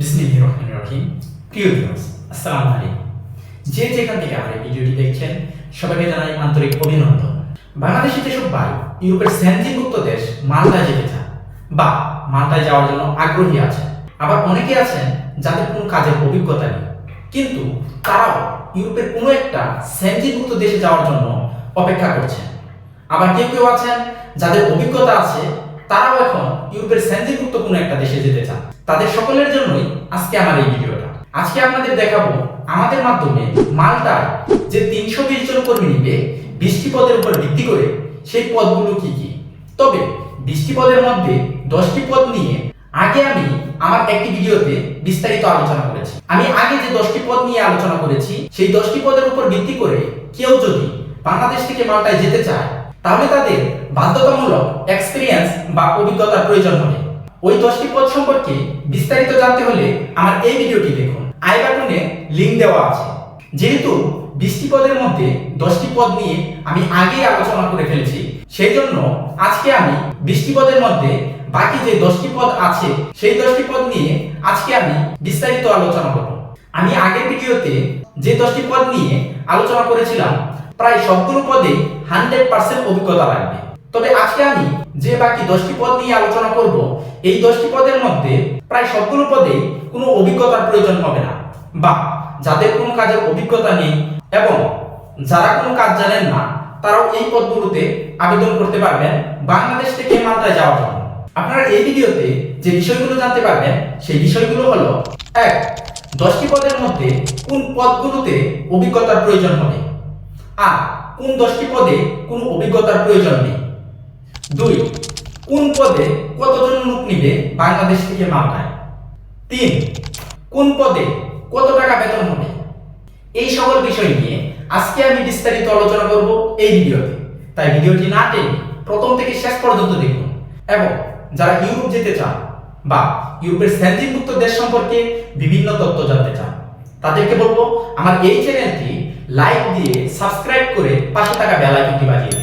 রহিম। প্রিয় ভিউয়ার্স, আসসালামু আলাইকুম। যে যেখান থেকে আমার এই ভিডিওটি দেখছেন, সবাইকে জানাই আন্তরিক অভিনন্দন। বাংলাদেশে যেসব ভাই, ইউরোপের সেনজিভুক্ত দেশ মাল্টায় যেতে চান বা মাল্টায় যাওয়ার জন্য আগ্রহী আছেন, আবার অনেকে আছেন যাদের কোনো কাজের অভিজ্ঞতা নেই, কিন্তু তারাও ইউরোপের কোনো একটা সেনজিভুক্ত দেশে যাওয়ার জন্য অপেক্ষা করছেন। আবার কেউ কেউ আছেন যাদের অভিজ্ঞতা আছে, তারাও এখন ইউরোপের সেন্সিভুক্ত কোনো একটা দেশে যেতে চান। তাদের সকলের জন্যই আজকে আমার এই ভিডিওটা। আজকে আপনাদের দেখাবো আমাদের মাধ্যমে মালটায় যে তিনশো বিশ জন কর্মী নিবে বিশটি পদের উপর ভিত্তি করে সেই পদগুলো কি কি? তবে বিশটি পদের মধ্যে দশটি পদ নিয়ে আগে আমি আমার একটি ভিডিওতে বিস্তারিত আলোচনা করেছি। আমি আগে যে দশটি পদ নিয়ে আলোচনা করেছি, সেই দশটি পদের উপর ভিত্তি করে কেউ যদি বাংলাদেশ থেকে মালটায় যেতে চায়, তাহলে তাদের বাধ্যতামূলক এক্সপিরিয়েন্স বা অভিজ্ঞতার প্রয়োজন হবে। ওই দশটি পদ সম্পর্কে বিস্তারিত জানতে হলে আমার এই ভিডিওটি দেখুন। আই বাটনে লিঙ্ক দেওয়া আছে। যেহেতু বিশটি পদের মধ্যে দশটি পদ নিয়ে আমি আগেই আলোচনা করে ফেলেছি, সেই জন্য আজকে আমি বিশটি পদের মধ্যে বাকি যে দশটি পদ আছে, সেই দশটি পদ নিয়ে আজকে আমি বিস্তারিত আলোচনা করব। আমি আগের ভিডিওতে যে দশটি পদ নিয়ে আলোচনা করেছিলাম, প্রায় সবগুলো পদে হান্ড্রেড পার্সেন্ট অভিজ্ঞতা লাগবে। তবে আজকে আমি যে বাকি দশটি পদ নিয়ে আলোচনা করব, এই দশটি পদের মধ্যে প্রায় সবগুলো পদে কোনো অভিজ্ঞতার প্রয়োজন হবে না। বা যাদের কোনো কাজের অভিজ্ঞতা নেই এবং যারা কোনো কাজ জানেন না, তারাও এই পদগুলোতে আবেদন করতে পারবেন বাংলাদেশ থেকে মাত্রায় যাওয়ার জন্য। আপনারা এই ভিডিওতে যে বিষয়গুলো জানতে পারবেন, সেই বিষয়গুলো হলো, এক, দশটি পদের মধ্যে কোন পদগুলোতে অভিজ্ঞতার প্রয়োজন হবে? আর, কোন দশটি পদে কোনো অভিজ্ঞতার প্রয়োজন নেই? দুই, কোন পদে কতজন লোক নিবে বাংলাদেশ থেকে মালটায় তিন, কোন পদে কত টাকা বেতন হবে? এই সকল বিষয় নিয়ে আজকে আমি বিস্তারিত আলোচনা করব এই ভিডিওতে। তাই ভিডিওটি না টেনে প্রথম থেকে শেষ পর্যন্ত দেখুন। এবং যারা ইউরোপ যেতে চান বা ইউরোপের স্যান্ডিভুক্ত দেশ সম্পর্কে বিভিন্ন তথ্য জানতে চান, তাদেরকে বলব, আমার এই চ্যানেলটি লাইক দিয়ে সাবস্ক্রাইব করে পাশে থাকা বেল আইকনটি বাজিয়ে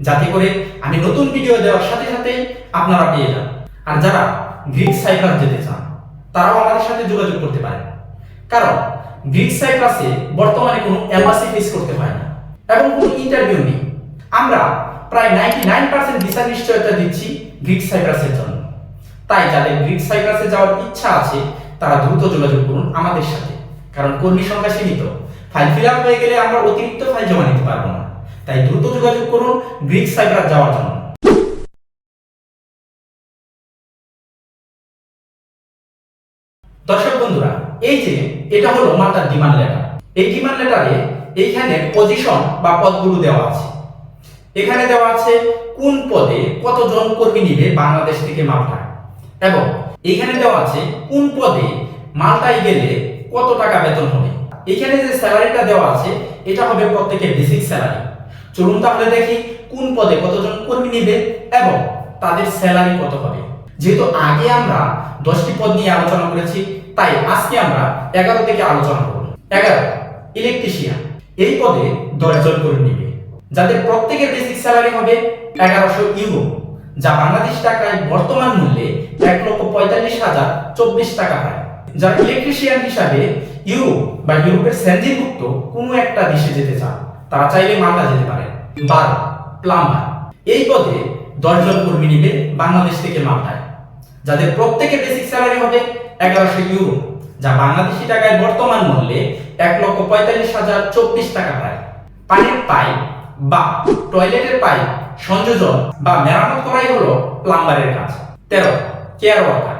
যাতে করে আমি নতুন ভিডিও দেওয়ার সাথে সাথে আপনারা পেয়ে যান। আর যারা গ্রিক সাইপ্রাস যেতে চান, তারাও আমাদের সাথে যোগাযোগ করতে পারেন। কারণ গ্রিক সাইপ্রাসে বর্তমানে কোনো এম্বাসি ফেস করতে হয় না এবং কোনো ইন্টারভিউ নেই। আমরা প্রায় নাইনটি নাইন পার্সেন্ট ভিসা নিশ্চয়তা দিচ্ছি গ্রিক সাইপ্রাসের জন্য। তাই যাদের গ্রিক সাইপ্রাসে যাওয়ার ইচ্ছা আছে, তারা দ্রুত যোগাযোগ করুন আমাদের সাথে। কারণ কর্মী সংখ্যা সীমিত। ফাইল ফিল আপ হয়ে গেলে আমরা অতিরিক্ত ফাইল জমা নিতে পারব না। তাই দ্রুত যোগাযোগ করুন গ্রিক সাইপ্রাস যাওয়ার জন্য। দর্শক বন্ধুরা, এই যে এটা হলো মাতার ডিমান্ড লেটার এই ডিমান্ড লেটারে এইখানে পজিশন বা পদগুলো দেওয়া আছে। এখানে দেওয়া আছে কোন পদে কতজন কর্মী নিবে বাংলাদেশ থেকে মালটায় এবং এখানে দেওয়া আছে কোন পদে মালটায় গেলে কত টাকা বেতন হবে। এখানে যে স্যালারিটা দেওয়া আছে, এটা হবে প্রত্যেকের বেসিক স্যালারি চলুন তাহলে দেখি কোন পদে কতজন কর্মী নিবে এবং তাদের স্যালারি কত হবে। যেহেতু আগে আমরা দশটি পদ নিয়ে আলোচনা করেছি, তাই আজকে আমরা এগারো থেকে আলোচনা করব। এগারো ইলেকট্রিশিয়ান এই পদে দশজন কর্মী নিবে। যাদের প্রত্যেকের বেসিক স্যালারি হবে এগারোশো ইউরো যা বাংলাদেশ টাকায় বর্তমান মূল্যে এক লক্ষ পঁয়তাল্লিশ হাজার চব্বিশ টাকা হয়। যারা ইলেকট্রিশিয়ান হিসাবে ইউরোপ বা ইউরোপের স্যান্ডিভুক্ত কোনো একটা দেশে যেতে চান তারা চাইলে মালটা যেতে পারে। বারো প্লাম্বার এই পদে দশজন কর্মী নিবে বাংলাদেশ থেকে মালটায় যাদের প্রত্যেকের বেসিক স্যালারি হবে এগারোশো ইউরো যা বাংলাদেশি টাকায় বর্তমান মূল্যে এক লক্ষ পঁয়তাল্লিশ হাজার চব্বিশ টাকা প্রায়। পানির পাইপ বা টয়লেটের পাইপ সংযোজন বা মেরামত করাই হলো প্লাম্বারের কাজ। তেরো কেয়ার ওয়ার্কার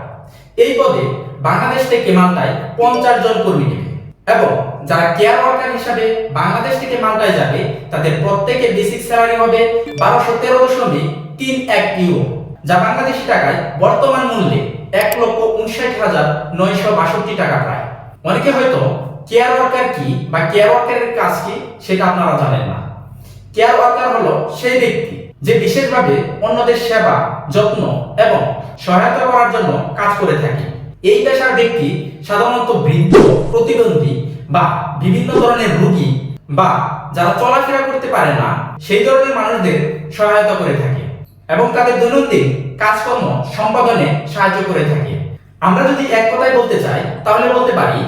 এই পদে বাংলাদেশ থেকে মালটায় পঞ্চাশ জন কর্মী নেবে। এবং যারা কেয়ার ওয়ার্কার হিসাবে বাংলাদেশ থেকে মালটায় যাবে, তাদের প্রত্যেকের বেসিক স্যালারি হবে বারোশো তেরো দশমিক তিন এক ইউরো যা বাংলাদেশি টাকায় বর্তমান মূল্যে এক লক্ষ উনষাট হাজার নয়শো বাষট্টি টাকা প্রায়। অনেকে হয়তো কেয়ার ওয়ার্কার কি বা কেয়ার ওয়ার্কারের কাজ কি সেটা আপনারা জানেন না। কেয়ার ওয়ার্কার হলো সেই ব্যক্তি যে বিশেষভাবে অন্যদের সেবা, যত্ন এবং সহায়তা করার জন্য কাজ করে থাকে। এই পেশার ব্যক্তি সাধারণত বৃদ্ধ, প্রতিবন্ধী বা বিভিন্ন ধরনের রোগী বা যারা চলাফেরা করতে পারে না, সেই ধরনের মানুষদের সহায়তা করে থাকে এবং তাদের দৈনন্দিন কাজকর্ম সম্পাদনে সাহায্য করে থাকে। আমরা যদি এক কথায় বলতে চাই, তাহলে বলতে পারি,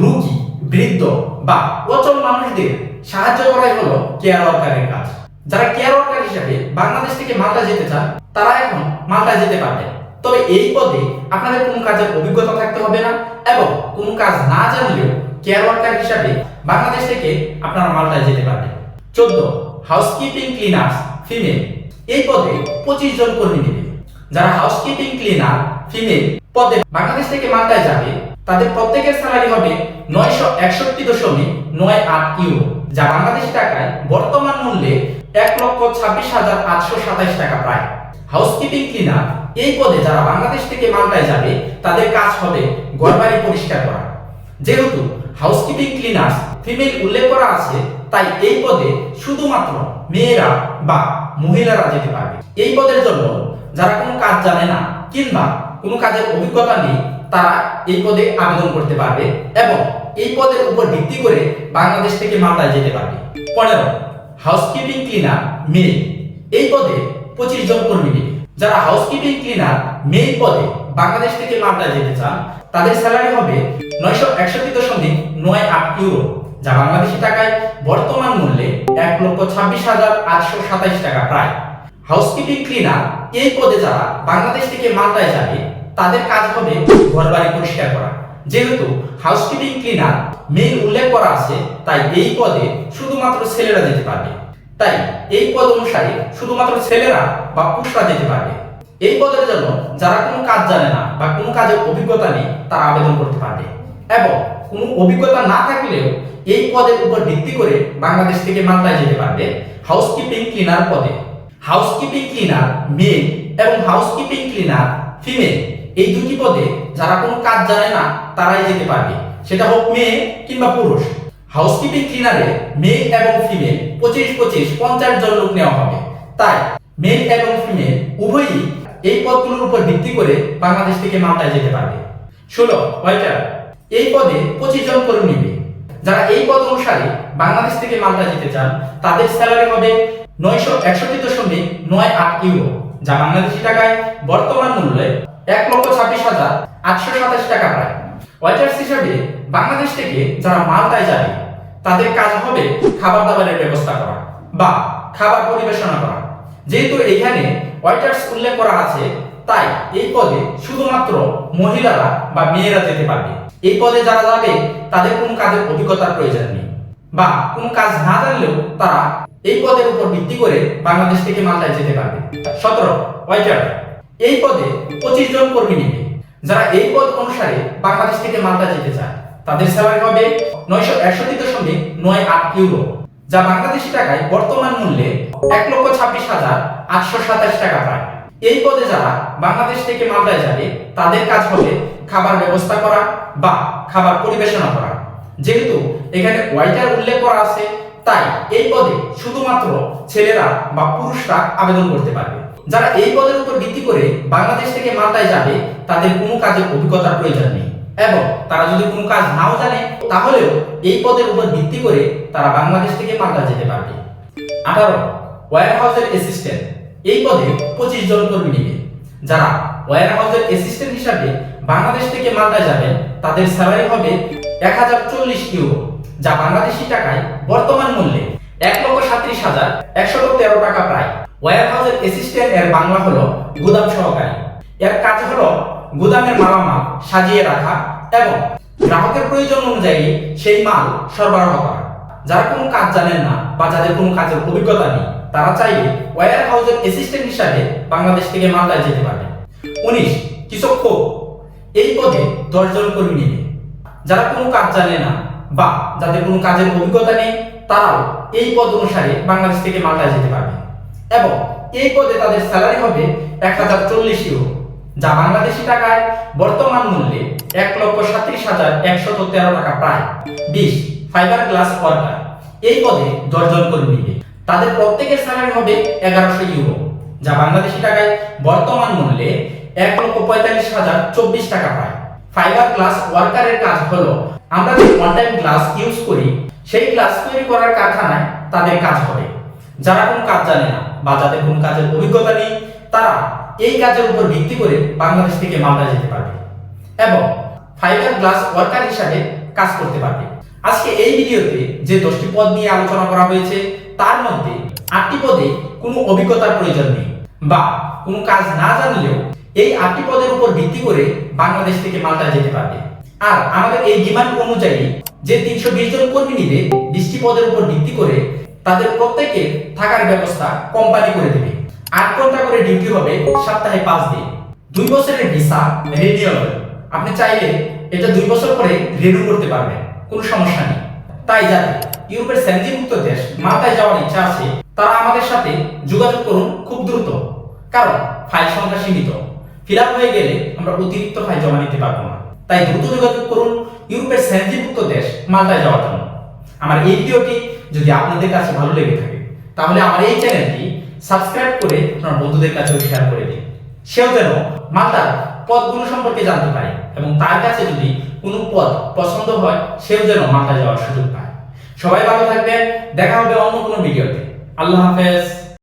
রুগী, বৃদ্ধ বা অচল মানুষদের সাহায্য করাই হলো কেয়ার ওয়ার্কারের কাজ। যারা কেয়ার ওয়ার্কার হিসেবে বাংলাদেশ থেকে মালটা যেতে চান, তারা এখন মালটা যেতে পারবেন। তবে এই পদে আপনাদের কোনো কাজের অভিজ্ঞতা থাকতে হবে না এবং কোনো কাজ না জানলেও কেয়ার ওয়ার্কার হিসাবে বাংলাদেশ থেকে আপনারা মালটায় যেতে পারবেন। চোদ্দ হাউসকিপিং ক্লিনার্স ফিমেল এই পদে পঁচিশ জন কর্মী নেবে। যারা হাউসকিপিং ক্লিনার ফিমেল পদে বাংলাদেশ থেকে মালটায় যাবে, তাদের প্রত্যেকের স্যালারি হবে নয়শো একষট্টি দশমিক নয় আট ইউরো যা বাংলাদেশি টাকায় বর্তমান মূল্যে এক লক্ষ ছাব্বিশ হাজার আটশো সাতাইশ টাকা প্রায়। হাউসকিপিং ক্লিনার এই পদে যারা বাংলাদেশ থেকে মালটায় যাবে, তাদের কাজ হবে ঘরবাড়ি পরিষ্কার করা। যেহেতু হাউসকিপিং ক্লিনার্স ফিমেল উল্লেখ করা আছে, তাই এই পদে শুধুমাত্র মেয়েরা বা মহিলারা যেতে পারবে। এই পদের জন্য যারা কোনো কাজ জানে না কিংবা কোনো কাজের অভিজ্ঞতা নেই, তারা এই পদে আবেদন করতে পারবে এবং এই পদের উপর ভিত্তি করে বাংলাদেশ থেকে মালদায় যেতে পারবে। পনেরো হাউসকিপিং ক্লিনার মেয়ে। এই পদে পঁচিশ জন কর্মী নেবে। যারা হাউসকিপিং ক্লিনার মেয়ে পদে বাংলাদেশ থেকে মালদায় যেতে চান, তাদের স্যালারি হবে নয়শো একষট্টি দশমিক নয় আট ইউরো যা বাংলাদেশি টাকায় বর্তমান মূল্যে এক লক্ষ ছাব্বিশ হাজার আটশো সাতাইশ টাকা প্রায়। হাউসকিপিং ক্লিনার এই পদে যারা বাংলাদেশ থেকে মালদায় যাবে, তাদের কাজ হবে ঘরবাড়ি পরিষ্কার করা। যেহেতু হাউসকিপিং ক্লিনার মেইন উল্লেখ করা আছে, তাই এই পদে শুধুমাত্র ছেলেরা যেতে পারবে। তাই এই পদ অনুসারে শুধুমাত্র ছেলেরা বা পুরুষরা যেতে পারবে। এই পদের জন্য যারা কোনো কাজ জানে না বা কোনো কাজের অভিজ্ঞতা নেই, তারা আবেদন করতে পারবে। এবং কোনো অভিজ্ঞতা না থাকলেও এই পদের উপর ভিত্তি করে বাংলাদেশ থেকে মালদায় যেতে পারবে হাউসকিপিং ক্লিনার পদে। হাউসকিপিং ক্লিনার মেল এবং হাউসকিপিং ক্লিনার ফিমেল এই দুটি পদে যারা কোনো কাজ জানে না, তারাই যেতে পারবে। সেটা হোক মেয়ে কিংবা পুরুষ। হাউসকিপিং ক্লিনারে মেল এবং ফিমেল পঁচিশ পঁচিশ পঞ্চাশ জন লোক নেওয়া হবে। তাই মেল এবং ফিমেল উভয়ই এই পদগুলোর উপর ভিত্তি করে বাংলাদেশ থেকে মালটায় যেতে পারবে। ষোলো ওয়াইটার এই পদে পঁচিশ জন কর্মী নেবে। যারা এই পদ অনুসারে বাংলাদেশ থেকে মালটা যেতে চান, তাদের স্যালারি হবে নয়শো একষট্টি দশমিক নয় আট ইউরো যা বাংলাদেশি টাকায় বর্তমান মূল্যে এক লক্ষ ছাব্বিশ হাজার আটশো সাতাশ টাকা প্রায়। ওয়াইটার্স হিসাবে বাংলাদেশ থেকে যারা মালটায় যাবে তাদের কাজ হবে খাবার দাবারের ব্যবস্থা করা বা খাবার পরিবেশনা করা। যেহেতু এখানে ওয়াইটার্স উল্লেখ করা আছে, তাই এই পদে শুধুমাত্র মহিলারা বা মেয়েরা যেতে পারবে। এই পদে যারা যাবে, তাদের কোনো কাজের অভিজ্ঞতার প্রয়োজন নেই বা কোনো কাজ না জানলেও তারা এই পদের উপর ভিত্তি করে বাংলাদেশ থেকে মালটায় যেতে পারবে। সতেরো ওয়াইটার এই পদে পঁচিশ জন কর্মী নেবে। যারা এই পদ অনুসারে বাংলাদেশ থেকে মালটা যেতে চায়। তাদের স্যালারি হবে নয়শো একষট্টি দশমিক নয় আট ইউরো যা বাংলাদেশি টাকায় বর্তমান মূল্যে এক লক্ষ ছাব্বিশ হাজার আটশো সাতাশ টাকা পায়। এই পদে যারা বাংলাদেশ থেকে মালদায় যাবে, তাদের কাজ হবে খাবার ব্যবস্থা করা বা খাবার পরিবেশনা করা। যেহেতু এখানে ওয়াইটার উল্লেখ করা আছে, তাই এই পদে শুধুমাত্র ছেলেরা বা পুরুষরা আবেদন করতে পারবে। যারা এই পদের উপর ভিত্তি করে বাংলাদেশ থেকে মালদায় যাবে, তাদের কোনো কাজের অভিজ্ঞতার প্রয়োজন নেই। এবং তারা যদি কোনো কাজ নাও জানে, তাহলেও এই পদের উপর ভিত্তি করে তারা বাংলাদেশ থেকে মালদা যেতে পারবে। আঠারো ওয়ার হাউসের অ্যাসিস্ট্যান্ট এই পদে পঁচিশ জন কর্মী নেবে। যারা ওয়ার হাউসের অ্যাসিস্ট্যান্ট হিসাবে বাংলাদেশ থেকে মালদা যাবেন, তাদের স্যালারি হবে এক হাজার চল্লিশ ইউরো যা বাংলাদেশি টাকায় বর্তমান মূল্যে এক লক্ষ সাত্রিশ হাজার একশো তেরো টাকা প্রায়। ওয়ার হাউসের অ্যাসিস্ট্যান্ট এর বাংলা হলো গুদাম সহকারী। এর কাজ হলো গুদামের মালামাল সাজিয়ে রাখা এবং গ্রাহকের প্রয়োজন অনুযায়ী সেই মাল সরবরাহ করা। যারা কোনো কাজ জানেন না বা যাদের কোনো কাজের অভিজ্ঞতা নেই, তারা চাইলে ওয়ার হাউসের অ্যাসিস্ট্যান্ট হিসাবে বাংলাদেশ থেকে মালদায় যেতে পারবে উনিশ, কৃষক এই পদে দশজন কর্মী নেবে যারা কোনো কাজ জানে না বা যাদের কোনো কাজের অভিজ্ঞতা নেই, তারাও এই পদ অনুসারে বাংলাদেশ থেকে মালদায় যেতে পারবে এবং এই পদে তাদের স্যালারি হবে এক হাজার চল্লিশ ইউরো। যা বাংলাদেশি টাকায় বর্তমান মূল্যে এক লক্ষ সাত্রিশ হাজার একশত তেরো টাকা প্রায়। বিশ ফাইবার গ্লাস ওয়ার্কার এই পদে দশজন কর্মী নেবে। তাদের প্রত্যেকের স্যালারি হবে এগারোশো ইউরো যা বাংলাদেশি টাকায় বর্তমান মূল্যে এক লক্ষ পঁয়তাল্লিশ হাজার চব্বিশ টাকা পায় ফাইবার গ্লাস ওয়ার্কারের কাজ হলো, আমরা যে অনলাইন গ্লাস ইউজ করি, সেই গ্লাস তৈরি করার কারখানায় তাদের কাজ হবে। যারা কোনো কাজ জানে না বা যাদের কোনো কাজের অভিজ্ঞতা নেই, তারা এই কাজের উপর ভিত্তি করে বাংলাদেশ থেকে মালদা যেতে পারবে এবং ফাইবার গ্লাস ওয়ার্কার হিসাবে কাজ করতে পারবে। আজকে এই ভিডিওতে যে দশটি পদ নিয়ে আলোচনা করা হয়েছে, তার মধ্যে আটটি পদে কোনো অভিজ্ঞতার প্রয়োজন নেই বা কোনো কাজ না জানলেও এই আটটি পদের উপর ভিত্তি করে বাংলাদেশ থেকে মালটা যেতে পারবে। আর আমাদের এই ডিমান্ড অনুযায়ী যে তিনশো বিশ জন কর্মী নিবে বিশটি পদের উপর ভিত্তি করে তাদের প্রত্যেকে থাকার ব্যবস্থা কোম্পানি করে দেবে। আট ঘণ্টা করে ডিউটি হবে, সপ্তাহে পাঁচ দিন। দুই বছরের ভিসা রিনিউয়েবল আপনি চাইলে এটা দুই বছর পরে রিনিউ করতে পারবেন, কোনো সমস্যা নেই। তাই যাদের ইউরোপের মুক্ত দেশ মালটায় যাওয়ার ইচ্ছা আছে, তারা আমাদের সাথে যোগাযোগ করুন খুব দ্রুত। কারণ ফাইল সংখ্যা সীমিত। ফিল হয়ে গেলে আমরা অতিরিক্ত ফাইল জমা নিতে পারব না। তাই দ্রুত যোগাযোগ করুন ইউরোপের মুক্ত দেশ মালটায় যাওয়ার জন্য। আমার এই ভিডিওটি যদি আপনাদের কাছে ভালো লেগে থাকে, তাহলে আমার এই চ্যানেলটি সাবস্ক্রাইব করে আপনার বন্ধুদের কাছেও শেয়ার করে দিন। সেও যেন মাতার পদগুলো সম্পর্কে জানতে পারে এবং তার কাছে যদি কোনো পদ পছন্দ হয়, সেও যেন মাতা যাওয়ার সুযোগ পায়। সবাই ভালো থাকবেন। দেখা হবে অন্য কোনো ভিডিওতে আল্লাহ হাফেজ।